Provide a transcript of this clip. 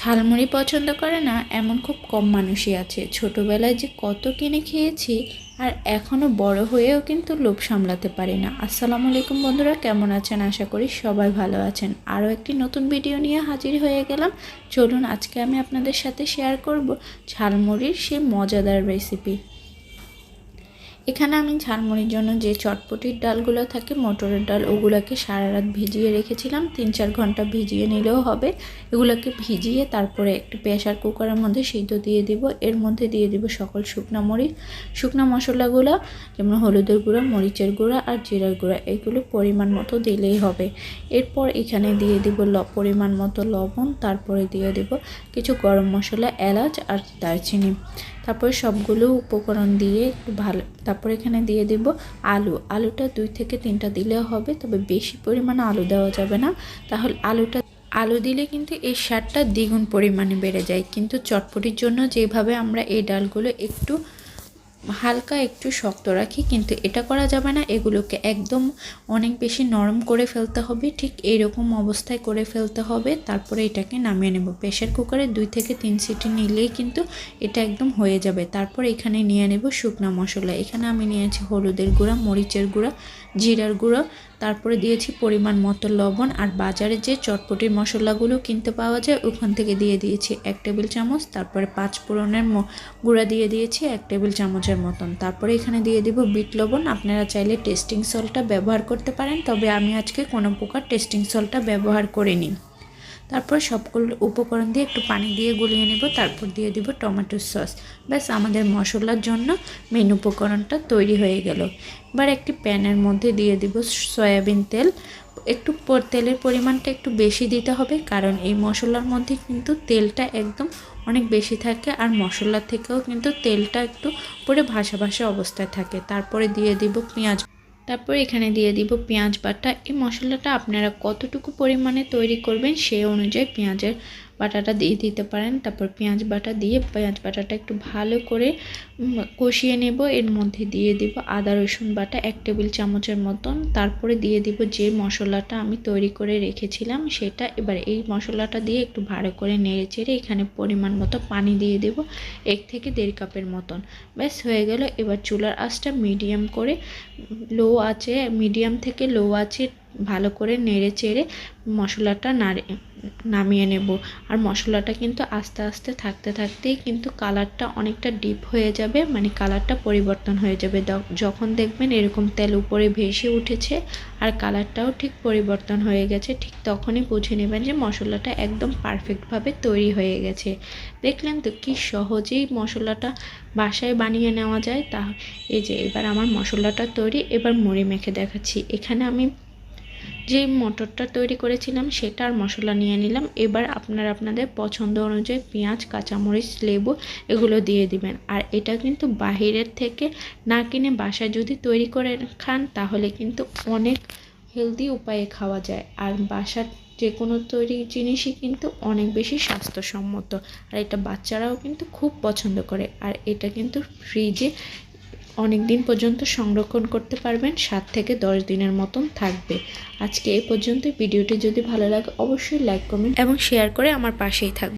ঝালমুড়ি পছন্দ করে না, এমন খুব কম মানুষই আছে। ছোটোবেলায় যে কত কিনে খেয়েছি, আর এখনও বড় হয়েও কিন্তু লোভ সামলাতে পারি না। আসসালামু আলাইকুম বন্ধুরা, কেমন আছেন? আশা করি সবাই ভালো আছেন। আরও একটি নতুন ভিডিও নিয়ে হাজির হয়ে গেলাম। চলুন, আজকে আমি আপনাদের সাথে শেয়ার করব ঝালমুড়ির সেই মজাদার রেসিপি এখানে আমি ঝালমুড়ির জন্য যে চটপটির ডালগুলো থাকে, মটরের ডাল, ওগুলোকে সারা রাত ভিজিয়ে রেখেছিলাম। তিন চার ঘণ্টা ভিজিয়ে নিলেও হবে। এগুলোকে ভিজিয়ে তারপরে একটি প্রেশার কুকারের মধ্যে সিদ্ধ দিয়ে দিব। এর মধ্যে দিয়ে দিব সকল শুকনা মরিচ। শুকনা মশলাগুলো, যেমন হলুদের গুঁড়া, মরিচের গুঁড়া আর জিরার গুঁড়া, এগুলো পরিমাণ মতো দিলেই হবে। এরপর এখানে দিয়ে দিব ল, পরিমাণ মতো লবণ, তারপরে দিয়ে দিব কিছু গরম মশলা, এলাচ আর দারচিনি। তারপরে সবগুলো উপকরণ দিয়ে ভালো তারপর এখানে দিয়ে দেব আলু। আলুটা দুই থেকে তিনটা দিলেও হবে, তবে বেশি পরিমাণে আলু দেওয়া যাবে না। তাহলে আলুটা, আলু দিলে কিন্তু এই স্বাদটা দ্বিগুণ পরিমাণে বেড়ে যায়। কিন্তু চটপটির জন্য যেভাবে আমরা এই ডালগুলো একটু হালকা একটু শক্ত রাখি, কিন্তু এটা করা যাবে না। এগুলোকে একদম অনেক বেশি নরম করে ফেলতে হবে, ঠিক এইরকম অবস্থায় করে ফেলতে হবে। তারপরে এটাকে নামিয়ে নেব। প্রেশার কুকারে দুই থেকে তিন সিটি নিলেই কিন্তু এটা একদম হয়ে যাবে। তারপর এখানে নিয়ে নেব শুকনা মশলা। এখানে আমি নিয়েছি হলুদের গুঁড়া, মরিচের গুঁড়া, জিরার গুঁড়ো তারপরে দিয়েছি পরিমাণ মতো লবণ আর বাজারে যে চটপটির মশলাগুলো কিনতে পাওয়া যায়, ওখান থেকে দিয়ে দিয়েছি এক টেবিল চামচ, তারপরে পাঁচ ফোড়নের গুঁড়া দিয়ে দিয়েছি এক টেবিল চামচের মতন। তারপরে এখানে দিয়ে দিব বিট লবণ, আপনারা চাইলে টেস্টিং সল্টটা ব্যবহার করতে পারেন, তবে আমি আজকে কোনো প্রকার টেস্টিং সল্টটা ব্যবহার করিনি। তারপর সবগুলো উপকরণ দিয়ে একটু পানি দিয়ে গুলিয়ে নেব, তারপর দিয়ে দিব টমেটো সস। ব্যাস, আমাদের মশলার জন্য মেন উপকরণটা তৈরি হয়ে গেল। এবার একটি প্যানের মধ্যে দিয়ে দিব সয়াবিন তেল। একটু তেলের পরিমাণটা একটু বেশি দিতে হবে, কারণ এই মশলার মধ্যে কিন্তু তেলটা একদম অনেক বেশি থাকে আর মশলার থেকেও কিন্তু তেলটা একটু পরে ভাসা ভাসা অবস্থায় থাকে। তারপরে দিয়ে দিব পেঁয়াজ তারপর এখানে দিয়ে দিব পেঁয়াজ বাটা। এই মশলাটা আপনারা কতটুকু পরিমাণে তৈরি করবেন সেই অনুযায়ী পেঁয়াজের বাটাটা দিয়ে দিতে পারেন। তারপর পেঁয়াজ বাটা দিয়ে পেঁয়াজ বাটাটা একটু ভালো করে কষিয়ে নেব। এর মধ্যে দিয়ে দিব আদা, রসুন বাটা এক টেবিল চামচের মতন। তারপরে দিয়ে দিব যে মশলাটা আমি তৈরি করে রেখেছিলাম সেটা এবার এই মশলাটা দিয়ে একটু ভালো করে নেড়ে চেড়ে এখানে পরিমাণ মতো পানি দিয়ে দেব এক থেকে দেড় কাপের মতন। ব্যাস, হয়ে গেল। এবার চুলার আঁচটা মিডিয়াম করে, লো আছে মিডিয়াম থেকে লো আছে ভালো করে নেড়ে চেড়ে মশলাটা নাড়ে নামিয়ে নেব। আর মশলাটা কিন্তু আস্তে আস্তে থাকতে থাকতেই কিন্তু কালারটা অনেকটা ডিপ হয়ে যাবে মানে কালারটা পরিবর্তন হয়ে যাবে। যখন দেখবেন এরকম তেল উপরে ভেসে উঠেছে আর কালারটাও ঠিক পরিবর্তন হয়ে গেছে, ঠিক তখনই বুঝে নেবেন যে মশলাটা একদম পারফেক্টভাবে তৈরি হয়ে গেছে। দেখলেন তো কি সহজেই মশলাটা বাসায় বানিয়ে নেওয়া যায়। তা, এই যে এবার আমার মশলাটা তৈরি, এবার মুড়ি মেখে দেখাচ্ছি। এখানে আমি যে মটরটা তৈরি করেছিলাম সেটার মশলা নিয়ে নিলাম। এবার আপনারা আপনাদের পছন্দ অনুযায়ী পেঁয়াজ, কাঁচামরিচ, লেবু এগুলো দিয়ে দিবেন। আর এটা কিন্তু বাহিরের থেকে না কিনে বাসায় যদি তৈরি করে খান, তাহলে কিন্তু অনেক হেলদি উপায়ে খাওয়া যায়। আর বাসার যে কোনো তৈরি জিনিসই কিন্তু অনেক বেশি স্বাস্থ্যসম্মত। আর এটা বাচ্চারাও কিন্তু খুব পছন্দ করে। আর এটা কিন্তু ফ্রিজে অনেক দিন পর্যন্ত সংরক্ষণ করতে পারবেন, সাত থেকে দশ দিনের মতন থাকবে। আজকে এ পর্যন্ত ভিডিওটি যদি ভালো লাগে, অবশ্যই লাইক কমেন্ট এবং শেয়ার করে আমার পাশেই থাকবে